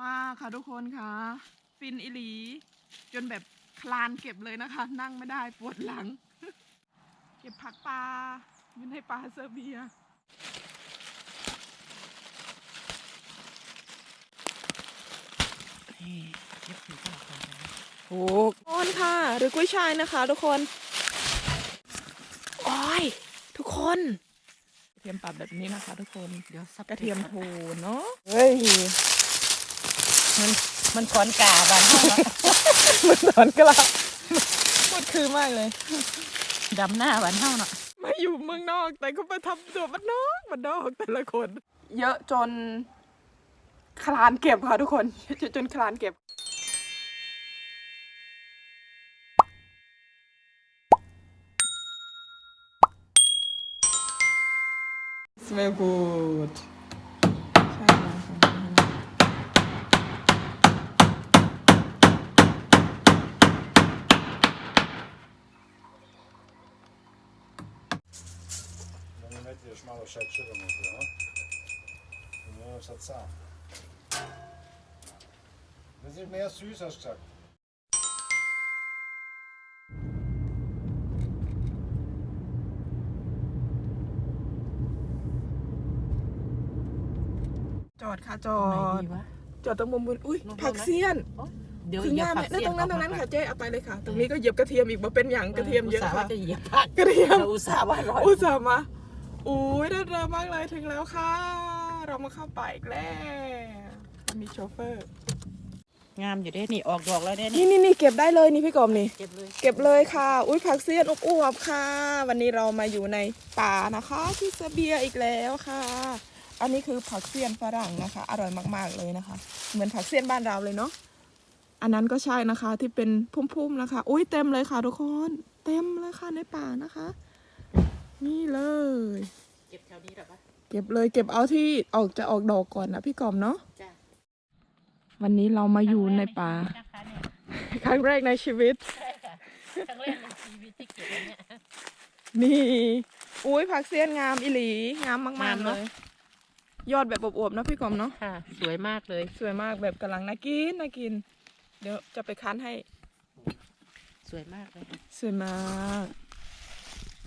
มาค่ะทุกคนค่ะ ฟินอิหลี จนแบบคลานเก็บเลยนะคะ นั่งไม่ได้ปวดหลัง เก็บผักปลาอยู่ในปลาเซอร์เบียนี่เย็บผีก็หลับไปนะโอ้คนค่ะ หรือกุ้ยช่ายนะคะ ทุกคนโอ้ยทุกคนกระเทียมปรับแบบนี้นะคะ ทุกคนเดี๋ยวซับกระเทียมโทนเนาะเฮ้ย มันมันก้อนกาบ้านเฮาอะมันสอนกลับหมดคือมากเลย ดำหน้าบ้านเฮาเนาะมาอยู่เมืองนอกแต่ก็มาทำตัวมันนอกมันนอกแต่ละคน เยอะจนคลานเก็บค่ะทุกคน จนจนคลานเก็บ smell good ใช่แล้วค่ะ Dann mettiš malo šećera unutra, a? I ne sad sam. Das ist mehr süß, hast du gesagt. จอดค่ะจอไหนดดีวะจอดตรงมุมบนอุ้ยนู่นๆผักเสี้ยนเดี๋ยวคือเหยียบงามผัเลกยนั่นเสี้ยตรงนั้นตรงนั้นเอาค่ะผักเจ๊เอาไปเลยค่ะ ตรงนี้ก็เหยียบกระเทียมอีกมาเป็นอย่างกระเทียมเยอะอุตส่าห์ค่ะว่าจะเหยียบผักกระเทียมเราอุตส่าห์ว่าร้อยอุตส่าห์มา อุ้ยเดินเร็วมากเลยถึงแล้วค่ะ เรามาเข้าป่าอีกแล้วมีโชเฟอร์ งามอยู่เด้นี่ออกดอกแล้วเด้นี่นี่นี่นี่เก็บได้เลยนี่พี่กอมนี่ เก็บเลยเก็บเลยค่ะ อุ้ยผักเสี้ยนอบอวบค่ะ วันนี้เรามาอยู่ในป่านะคะ ที่เซเบียอีกแล้วค่ะ อันนี้คือผักเสี้ยนฝรั่งนะคะ อร่อยมากๆเลยนะคะ เหมือนผักเสี้ยนบ้านเราเลยเนาะ อันนั้นก็ใช่นะคะที่เป็นพุ่มๆนะคะ อุ้ยเต็มเลยค่ะทุกคน เต็มเลยค่ะในป่านะคะ นี่เลย เก็บแถวนี้หรอปะเก็บเลยเก็บเอาที่ออกจะออกดอกก่อนนะพี่กอมเนาะจ้ะวันนี้เรามาอยู่ในป่า นะคะเนี่ยครั้งแรกในชีวิต ใช่ค่ะครั้งแรกในชีวิตที่เก็บอันเนี่ยนี่อุ้ยผักเสี้ยนงามอิหลีงามมากงามๆเลเนอะยยอดแบบอวบๆเนอะพี่กอมเนาะค่ะ สวยมากเลย สวยมากแบบกำลังน่ากินน่ากิน เดี๋ยวจะไปคั้นให้สวยมากเลย สวยมาก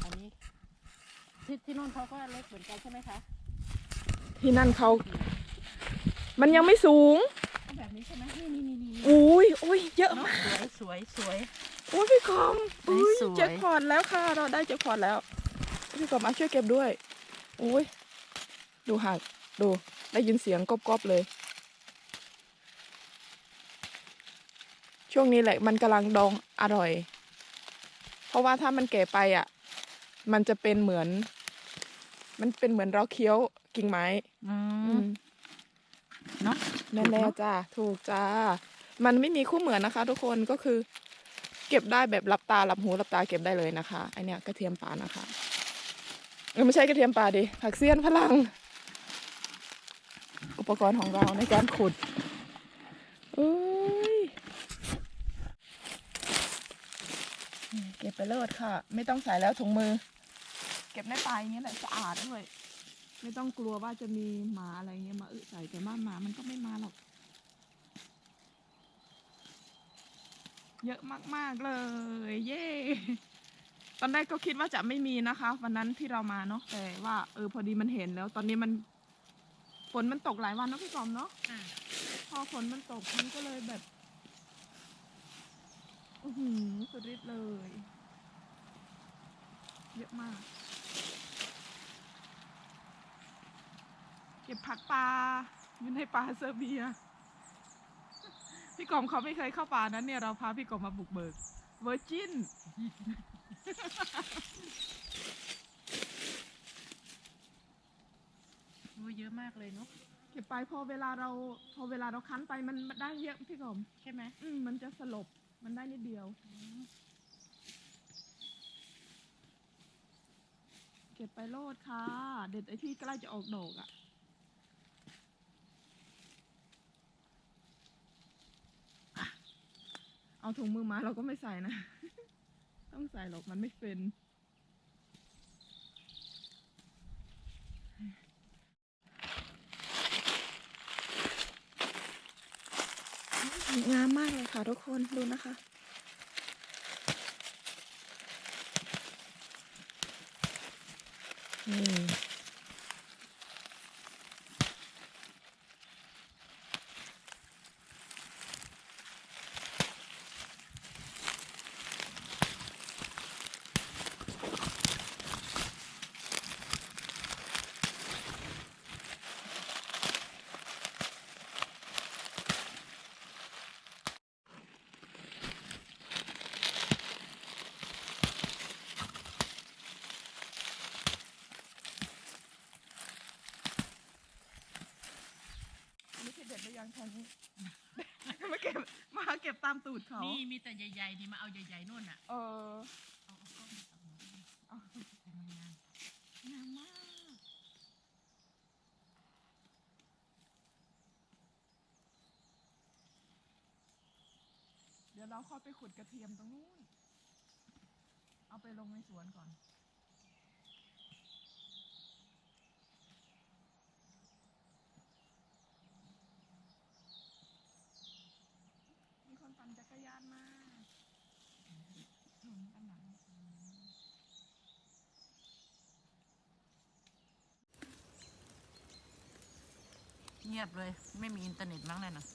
อันนี้ ที่ที่นู่นเขาก็เล็กเหมือนกันใช่ไหมคะที่นั่นเขา มันยังไม่สูง เอาแบบนี้ใช่ไหมนี่นี่นี่นี่อุ้ยอุ้ยเยอะเนอะมาก สวยสวยสวยอุ้ยพี่กอมอุ้ยสวย แจ็คพอตแล้วค่ะ เราได้แจ็คพอตแล้ว พี่กอมมาช่วยเก็บด้วยอุ้ยดูหักดู ได้ยินเสียงกรอบๆเลย ช่วงนี้แหละมันกำลังดองอร่อย เพราะว่าถ้ามันแก่ไปอะ มันจะเป็นเหมือน มันเป็นเหมือนเราเคี้ยวกิ่งไม้อือืมมเนาะนั่นแหละถูกเนอะจ้าถูกจ้า มันไม่มีคู่เหมือนนะคะ ทุกคนก็คือ เก็บได้แบบหลับตาหลับหูหลับตาเก็บได้เลยนะคะไอเนี้ยกระเทียมป่านะคะเออไม่ใช่กระเทียมป่าดิผักเสี้ยนพลัง อุปกรณ์ของเราในการขุดเอ้ยนี่ เก็บไปเลิศค่ะ ไม่ต้องใส่แล้วถุงมือ เก็บในป่าอย่างเงี้ยแหละสะอาดด้วยไม่ต้องกลัวว่าจะมีหมาอะไรเงี้ยมาอึใส่แต่ว่าหมามันก็ไม่มาหรอก เยอะมากๆเลย เย้ตอนแรกก็คิดว่าจะไม่มีนะคะ วันนั้นที่เรามาเนาะแต่ว่าเออพอดีมันเห็นแล้ว ตอนนี้มันฝนมันตกหลายวันเนาะพี่กอมเนาะอะพอฝนมันตกมันก็เลยแบบ อือหือสุดฤทธิ์เลย เยอะมาก เก็บผักปลาอยู่ในป่าเซอร์เบีย พี่กอมเขาไม่เคยเข้าป่านั้นเนี่ยเราพาพี่กอมมาบุกเบิกเวอร์จินโอ้ยเยอะมากเลยเนาะเก็บไปพอเวลาเราพอเวลาเราคั้นไปมันมันได้เยอะพี่กอมใช่ไหมอืมมันจะสลบ มันได้นิดเดียว เก็บไปโลดค่ะ เด็ดไอ้ที่ใกล้จะออกดอกอะ่ะเอาถุงมือมาเราก็ไม่ใส่นะ ต้องใส่หรอกมันไม่เป็น งามมากเลยค่ะทุกคนดูนะคะ นี่ นี้คือเด็ดไปยังทางนี้ มาเก็บมาเก็บตามตูดเขานี่มีแต่ใหญ่ๆนี่มาเอาใหญ่ๆนู่นอะ เออเอาเอากล้องมาเอาหน่อยเอางามๆงามมากเดี๋ยวเราเข้าไปขุดกระเทียมตรงนู้น เอาไปลงในสวนก่อน มีคนปั่นจักรยานมาอืมด้านหลัง เงียบเลย ไม่มีอินเทอร์เน็ตมั้งเลยนะ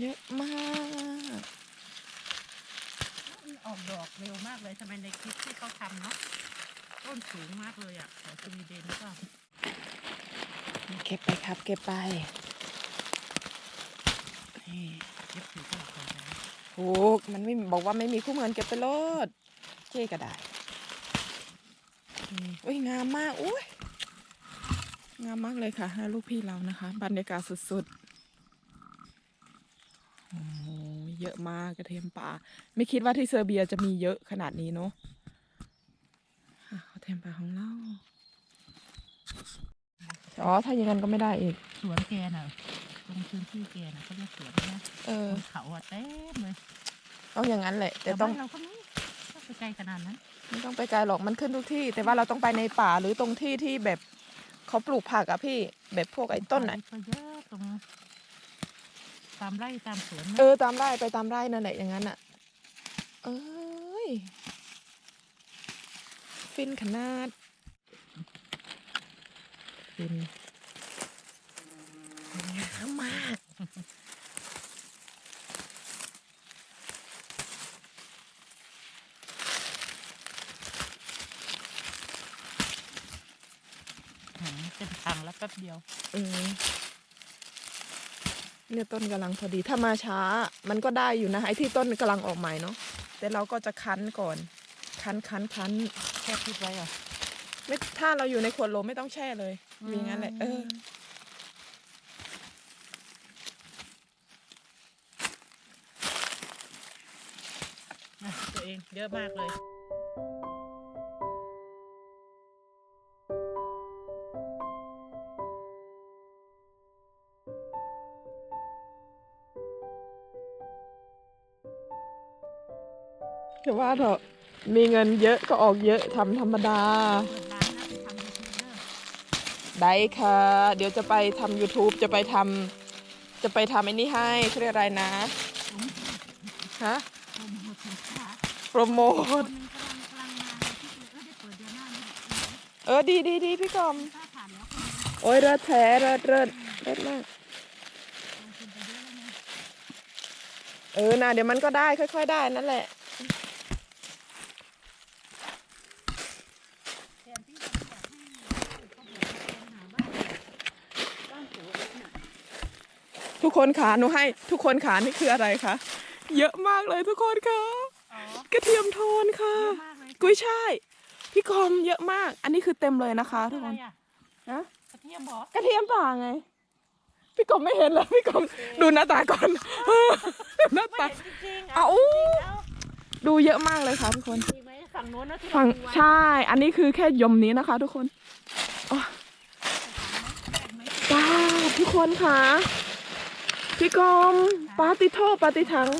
เยอะมาก ออกดอกเร็วมากเลยทำไมในคลิปที่เขาทำเนาะต้นสูงมากเลยอะแถวสวีเดนก็เก็บไปครับ เก็บไปนี่เย็บถือก็หลักเลยนะถูกมันไม่บอกว่าไม่มีคู่เหมือนเก็บไปโลดเจ๊ก็ได้นี่อุ้ยงามมากอุ้ยงามมากเลยค่ะแล้วลูกพี่เรานะคะ บรรยากาศสุดๆโอ้โห เยอะมากกระเทียมป่า ไม่คิดว่าที่เซอร์เบียจะมีเยอะขนาดนี้เนาะอะกระเทียมป่าของเราอ๋อถ้าอย่างนั้นก็ไม่ได้อีก สวนแกน่ะตรงพื้นที่แกน่ะเขาเรียกสวนนะเออ บนเขาอะเต็มเลยต้องอย่างนั้นแหละ แต่ต้องบ้านเราก็มีก็ไปไกลขนาดนั้นไม่ต้องไปไกลหรอกมันขึ้นทุกที่ แต่ว่าเราต้องไปในป่าหรือตรงที่ที่แบบเขาปลูกผักอะพี่ แบบพวกไอ้ต้นอะก็เยอะตรง ตามไร่ตามสวนนะเออตามไร่ไปตามไร่นั่นแหละอย่างนั้นอะเอ้ย ฟินขนาด ฟินงามมาก หืมเป็นทางแล้วแป๊บเดียว เออ เนี่ยต้นกำลังพอดีถ้ามาช้า มันก็ได้อยู่นะไอ้ที่ต้นกำลังออกใหม่เนาะแต่เราก็จะคั้นก่อน คั้นคั้นคั้นแค่พูดไว้เหรอไม่ถ้าเราอยู่ในขวดโหลไม่ต้องแช่เลยอืมมีงั้นแหละเออนะตัวเองเยอะมากเลย เถอะมีเงินเยอะก็ออกเยอะทำธรรมดา ได้ค่ะ เดี๋ยวจะไปทำ YouTube จะไปทำจะไปทำไอ้นี่ให้เขาเรียกอะไรนะฮะโปรโมทเออดีดีดีพี่กอม โอ้ยเลิศแท้เลิศเลิศเลิศมากเออนะเดี๋ยวมันก็ได้ค่อย ๆ ได้นั่นแหละ แทนที่จะอยากให้เขาบอกว่าเป็นหาบ้านบ้านสวยน่ะ ทุก คนขาหนูให้ทุกคนขานี่คืออะไรคะเยอะมากเลยทุกคนค่ะอ๋อกระเทียมโทนค่ะเยอะมากเลยกุ้ยช่ายพี่กอมเยอะมาก อันนี้คือเต็มเลยนะคะทุกอะคไรนอะนะกระเทียมเหรอกระเทียมป่าไง พี่กอมไม่เห็นเหรอพี่กอมดูหน้าตาก่อนดูหน้าไม่ตาเห็นจริงๆเอาจริงๆเอาดูเยอะมากเลยค่ะทุกคนมีไหมฝั่งโน้นนะที่ฝั่งเราดูไว้ใช่ อันนี้คือแค่ยมนี้นะคะ ทุกคนอ๋อป้าทุกคนค่ะ พี่กอมปาติโทปาติถัง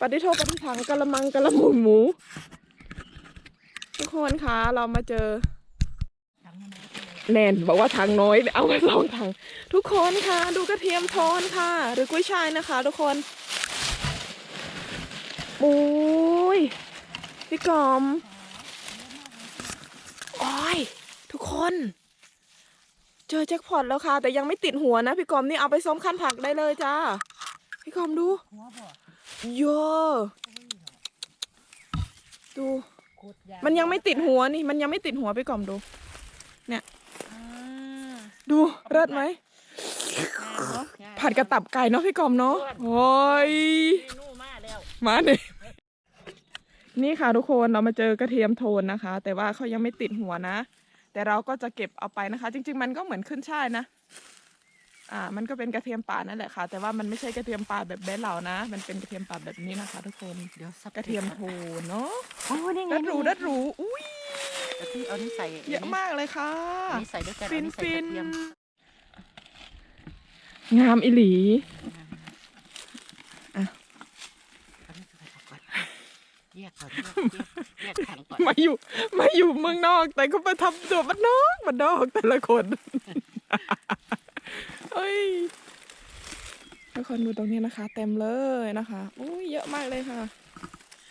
ปาติโทปาติถังกะละมังกะละหมูหมู ทุกคนคะเรามาเจอ แนนบอกว่าถังน้อยเอามาสองถัง ทุกคนค่ะดูกระเทียมทอนค่ะ หรือกุ้ยช่ายนะคะ ทุกคนโอ้ยพี่กอมโอ้ยทุกคน เจอแจ็คพอตแล้วค่ะ แต่ยังไม่ติดหัวนะ พี่กอมนี่เอาไปซ้อมขั้นผักได้เลยจ้า พี่กอมดูหัวบ่เยอะดู โคตรยาวมันยังไม่ติดหัวนี่ มันยังไม่ติดหัวพี่กอมดู อ่าดูเลิศไหมงามเนอะงามผัดกระตับไก่เนาะพี่กอมเนาะโอ้ย เมนูมาแล้ว มาเนี่ยนี่ค่ะทุกคนเรามาเจอกระเทียมโทนนะคะ แต่ว่าเขายังไม่ติดหัวนะ แต่เราก็จะเก็บเอาไปนะคะ จริง ๆ มันก็เหมือนขึ้นช่ายนะ อ่า มันก็เป็นกระเทียมป่านั่นแหละค่ะ แต่ว่ามันไม่ใช่กระเทียมป่าแบบแบนเหล่านะ มันเป็นกระเทียมป่าแบบนี้นะคะ ทุกคนเดี๋ยวสับกระเทียมโทนเนาะโอ้นี่ไงดัดหรูดัดหรูอุ้ยเอาที่เอานี่ใส่เยอะมากเลยค่ะอันนี้ใส่ด้วยกันฟิอันนนี้ใส่ฟิกนระเทียมงามอิหลี อันนี้ใส่ออกก่อน แยกก่อนแยกแยกแยกถังก่อนมาอยู่มาอยู่เมืองนอก แต่ก็มาทำตัวบ้านนอกบ้านนอกแต่ละคนเอ้ยทุกคนดูตรงนี้นะคะ เต็มเลยนะคะอุ้ยเยอะมากเลยค่ะ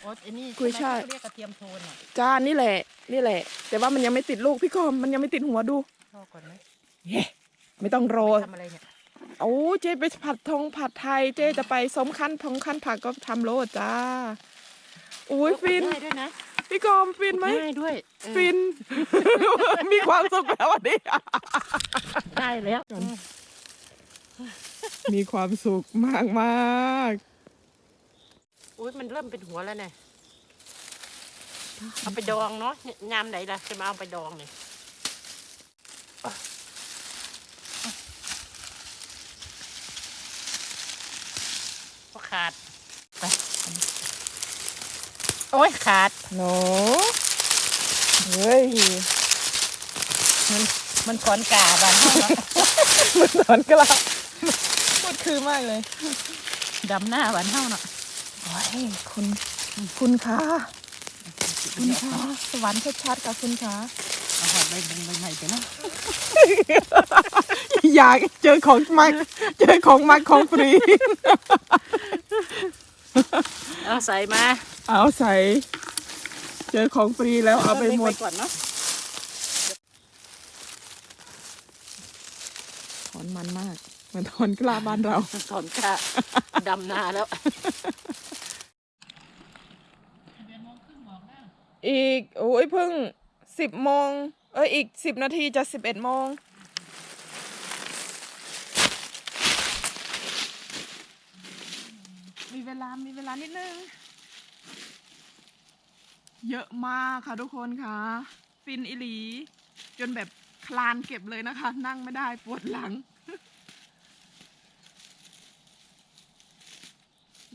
โอ๊ตไอ้นี่กุยช่าย เขาเรียกกระเทียมโทนอะจ้านี่แหละ นี่แหละ แต่ว่ามันยังไม่ติดลูกพี่กอมมันยังไม่ติดหัวดูชอก่อนไหมเย้ไม่ต้องรอทำอะไรเนี่ยโอ้เจ๊ไปผัดทองผัดไทยเจ๊จะไปสมขั้นทงขั้นผักก็ทำโลดจ้า อุ้ยฟิน ได้ด้วยนะพี่กอมฟินไหม ได้ด้วยเออฟิน มีความสุขแล้ววันนี้ ได้แล้วก่อนมีความสุขมากมากอุ้ยมันเริ่มเป็นหัวแล้วเนี่ยเอาไปดองเนาะยามไหนล่ะจะมาเอาไปดองเนี่ยก็ขาดไป โอ้ยขาดๆเนาะเฮ้ยมันมันขอนกาบ้านเฮาเนาะมันสอนกระลาพูดคือมากเลย ดำหน้าบ้านเฮาเนาะโอ้ยคุณ คุณคะคุณคะสวรรค์ชัดๆค่ะคุณคะเอาหอยใบใบใบใหม่ไปเนาะอยากเจอของมักเจอของมักของฟรี เอาใส่มาเอาใส่เจอของฟรีแล้วเอาไปหมดก่อนเนาะถอนมันมากเหมือนถอนกล้าบ้านเราถอนกาดำนาแล้ว อีกโอ้ยเพิ่งสิบโมงเอ้ยอีกสิบนาทีจะสิบเอ็ดโมง เวลา มีเวลานิดนึง เยอะมากค่ะทุกคนค่ะ ฟินอิหลี จนแบบคลานเก็บเลยนะคะ นั่งไม่ได้ปวดหลัง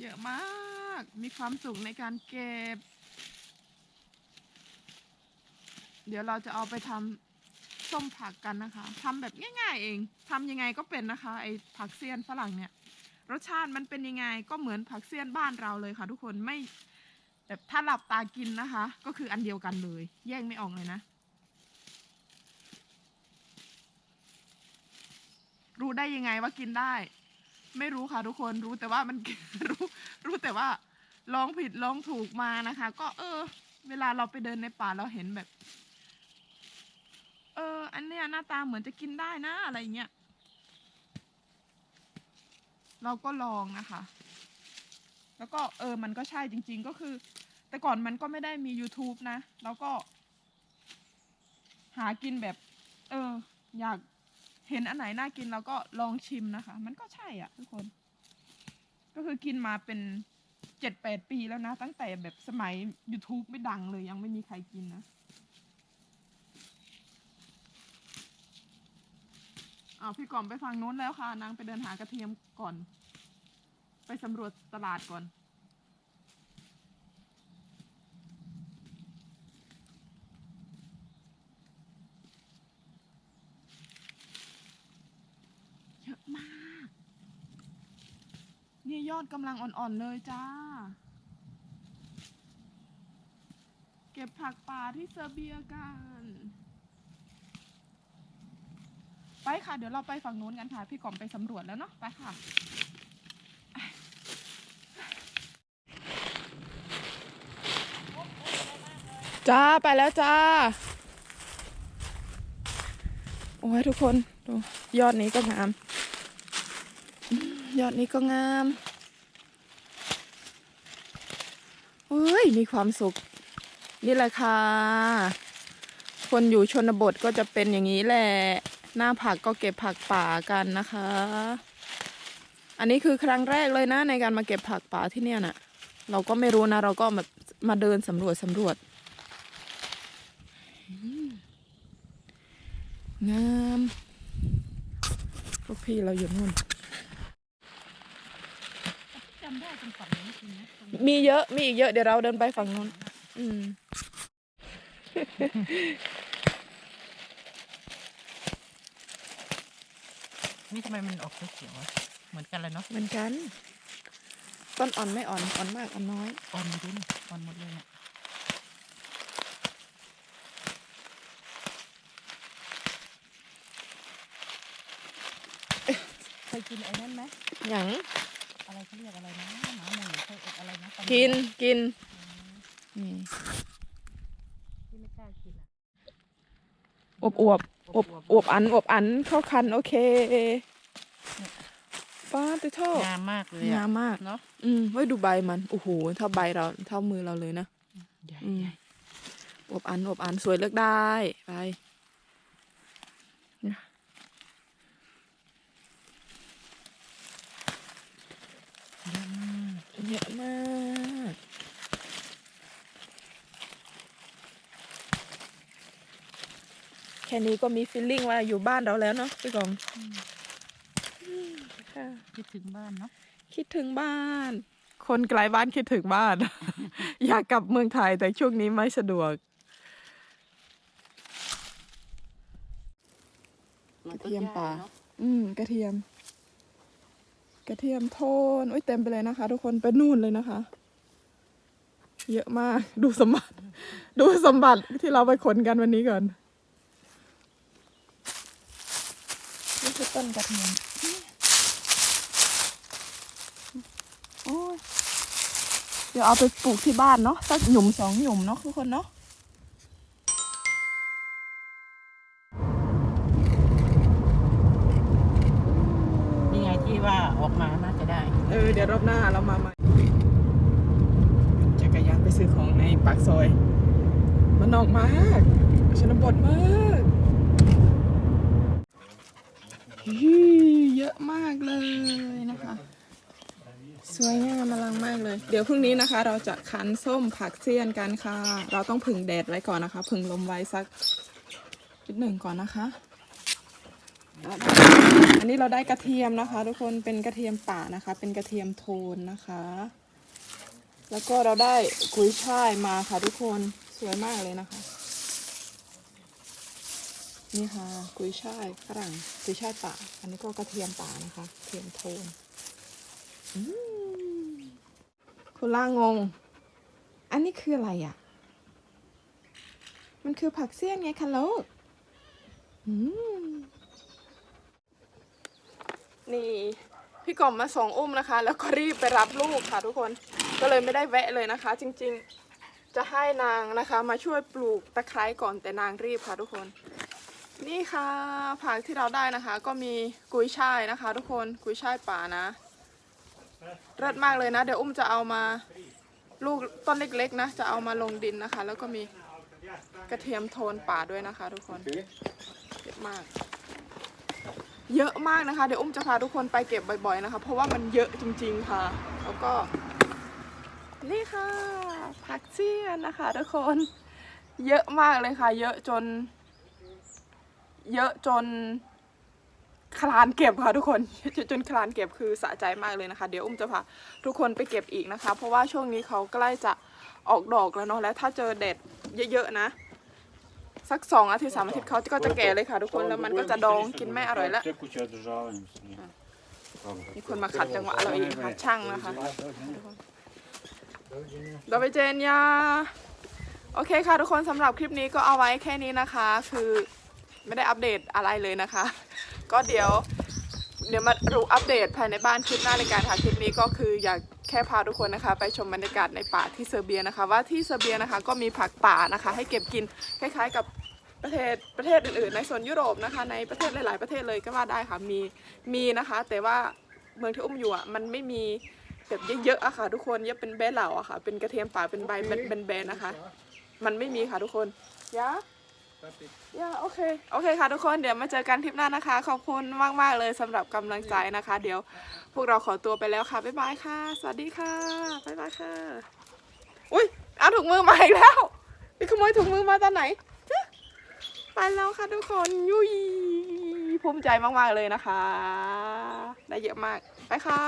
เยอะมาก มีความสุขในการเก็บ เดี๋ยวเราจะเอาไปทำส้มผักกันนะคะทำแบบง่ายๆเองทำยังไงก็เป็นนะคะ ไอ้ผักเสี้ยนฝรั่งเนี่ย รสชาติมันเป็นยังไงก็เหมือนผักเสี้ยนบ้านเราเลยค่ะ ทุกคนไม่แบบถ้าหลับตากินนะคะ ก็คืออันเดียวกันเลย แยกไม่ออกเลยนะ รู้ได้ยังไงว่ากินได้ ไม่รู้ค่ะทุกคนรู้แต่ว่ามัน รู้รู้แต่ว่าลองผิดลองถูกมานะคะ ก็เออ เวลาเราไปเดินในป่าเราเห็นแบบ เออ อันเนี้ยหน้าตาเหมือนจะกินได้นะอะไรเงี้ย เราก็ลองนะคะ แล้วก็เออมันก็ใช่จริง ๆ ก็คือ แต่ก่อนมันก็ไม่ได้มี YouTube นะ แล้วก็ หากินแบบ เออ อยากเห็นอันไหนน่ากินเราก็ลองชิมนะคะ มันก็ใช่อะ ทุกคน ก็คือกินมาเป็นเจ็ดแปดปีแล้วนะ ตั้งแต่แบบสมัย YouTube ไม่ดังเลยยังไม่มีใครกินนะ อ้าพี่กล่อมไปฝั่งนู้นแล้วค่ะ นางไปเดินหากระเทียมก่อน ไปสำรวจตลาดก่อน เยอะมาก นี่ยอดกำลังอ่อนๆเลยจ้า เก็บผักป่าที่เซอร์เบียกัน ไปค่ะ เดี๋ยวเราไปฝั่งนู้นกันค่ะ พี่กล่อมไปสำรวจแล้วเนาะไปค่ะ จ้าไปแล้วจ้า โอ้ยทุกคนดูยอดนี้ก็งาม ยอดนี้ก็งามโอ้ยมีความสุข นี่แหละค่ะ คนอยู่ชนบทก็จะเป็นอย่างนี้แหละ หน้าผักก็เก็บผักป่ากันนะคะ อันนี้คือครั้งแรกเลยนะในการมาเก็บผักป่าที่เนี่ยน่ะ เราก็ไม่รู้นะ เราก็แบบมาเดินสำรวจสำรวจงามพวกพี่เราอยู่นู่นจำได้ตรงฝั่งนี้นะมีเยอะมีอีกเยอะเดี๋ยวเราเดินไปฝั่งนู้น อืม นี่ทำไมมันออกเขียวๆอะเหมือนกันเลยเนาะเหมือนกัน ต้นอ่อนไม่อ่อนอ่อนมากอ่อนน้อยอ่อนดูนี่อ่อนหมดเลยเนี่ยเคยกินไอ้นั่นไหมอย่างอะไรเขาเรียกอะไรนะหมาหมูเคยเอ็ดอะไรนะตำกินกินนี่ที่ไม่กล้ากินอะอวบอวบ อวบอวบอันอวบอันเข้าคัน โอเคป้าติโทษงามมากเลยงาอะมมากเนาะอืมไว้ดูใบมันโอ้โหเท่าใบเราเท่ามือเราเลยนะใหญ่อืมใหญ่อวบอันอวบอันสวยเลือกได้ไปเนี่ยเยอะมาก เยอะมาก แค่นี้ก็มีฟีลลิ่งว่าอยู่บ้านเราแล้วเนาะพี่กองค่ะคิดถึงบ้านเนาะคิดถึงบ้าน คนไกลบ้านคิดถึงบ้าน อยากกลับเมืองไทยแต่ช่วงนี้ไม่สะดวกมันกระเทียมป่ายกเนอะอืม กระเทียม กระเทียมโทนอุ้ยเต็มไปเลยนะคะ ทุกคนไปนู่นเลยนะคะ เยอะมาก ดูสมบัติ ดูสมบัติที่เราไปขนกันวันนี้ก่อน นี่คือ ต้นกระเทียมโอ้ยเดี๋ยวเอาไปปลูกที่บ้านเนาะสักหยุมสองหยุมเนาะทุกคนเนาะนี่ไงที่ว่าออกมาน่าจะได้ เออ เดี๋ยวรอบหน้าเรามาใหม่จักรยานไปซื้อของในปากซอย มันนอกมากชนบทมากฮี่ เยอะมากเลยนะคะ สวยงามอลังมากเลย เดี๋ยวพรุ่งนี้นะคะ เราจะคั้นส้มผักเสี้ยนกันค่ะ เราต้องผึ่งแดดไว้ก่อนนะคะ ผึ่งลมไว้สักนิดหนึ่งก่อนนะคะ อันนี้เราได้กระเทียมนะคะ ทุกคนเป็นกระเทียมป่านะคะ เป็นกระเทียมโทนนะคะ แล้วก็เราได้กุ้ยช่ายมาค่ะทุกคนสวยมากเลยนะคะ นี่ค่ะกุยช่ายฝรั่งกุยช่ายป่า อันนี้ก็กระเทียมป่านะคะเทียมโทนคุณล่างง อันนี้คืออะไรอะ มันคือผักเสี้ยนไงคะลูกนี่ พี่กล่อมมาส่งอุ้มนะคะ แล้วก็รีบไปรับลูกค่ะทุกคน ก็เลยไม่ได้แวะเลยนะคะ จริง ๆ จะให้นางนะคะ มาช่วยปลูกตะไคร้ก่อนแต่นางรีบค่ะทุกคน นี่ค่ะ ผักที่เราได้นะคะ ก็มีกุยช่ายนะคะ ทุกคนกุยช่ายป่านะเลิศมากเลยนะ เดี๋ยวอุ้มจะเอามาลูกต้นเล็กๆนะ จะเอามาลงดินนะคะ แล้วก็มีกระเทียมโทนป่าด้วยนะคะ ทุกคนเยอะมาก เยอะมากนะคะ เดี๋ยวอุ้มจะพาทุกคนไปเก็บบ่อยๆนะคะ เพราะว่ามันเยอะจริง ๆค่ะ แล้วก็ นี่ค่ะผักเสี้ยนนะคะ ทุกคน เยอะมากเลยค่ะ เยอะจน เยอะจนคลานเก็บค่ะทุกคนจนคลานเก็บคือสะใจมากเลยนะคะ เดี๋ยวอุ้มจะพาทุกคนไปเก็บอีกนะคะ เพราะว่าช่วงนี้เขาใกล้จะออกดอกแล้วเนาะและถ้าเจอแดดเยอะๆนะ สักสองอาทิตย์สามอาทิตย์เขาก็จะแก่เลยค่ะ ทุกคนแล้วมันก็จะดองกินไม่อร่อยแล้วมีคนมาขัดจังหวะเราอีกค่ะช่างนะคะ เราไปเจนยาโอเคค่ะทุกคนสำหรับคลิปนี้ก็เอาไว้แค่นี้นะคะ คือ ไม่ได้อัปเดตอะไรเลยนะคะ ก็เดี๋ยวเดี๋ยวมารู้อัปเดตภายในบ้านคลิปหน้าในการถ่ายคลิปนี้ก็คืออยากแค่พาทุกคนนะคะ ไปชมบรรยากาศในป่าที่เซอร์เบียนะคะ ว่าที่เซอร์เบียนะคะก็มีผักป่านะคะ ให้เก็บกินคล้ายๆกับประเทศประเทศอื่นๆ ในโซนยุโรปนะคะ ในประเทศหลาย ๆประเทศเลยก็ว่าได้ค่ะมีมีนะคะ แต่ว่าเมืองที่อุ้มอยู่อะมันไม่มีแบบเยอะๆอะค่ะ ทุกคนเยอะเป็นแบเหล่าอะค่ะ เป็นกระเทียมป่าเป็นใบเป็นเป็นแบนนะคะ มันไม่มีค่ะทุกคนยะ ย่าโอเค โอเคค่ะทุกคน เดี๋ยวมาเจอกันทริปหน้านะคะ ขอบคุณมาก ๆ เลยสำหรับกำลังใจนะคะ เดี๋ยวพวกเราขอตัวไปแล้วค่ะ บ๊ายบายค่ะ สวัสดีค่ะ บ๊ายบายค่ะ อุ้ยเอาถุงมือมาอีกแล้วไปขโมยถุงมือมาตอนไหน ไปแล้วค่ะทุกคน ยุยภูมิใจมาก ๆ เลยนะคะ ได้เยอะมาก ไปค่ะ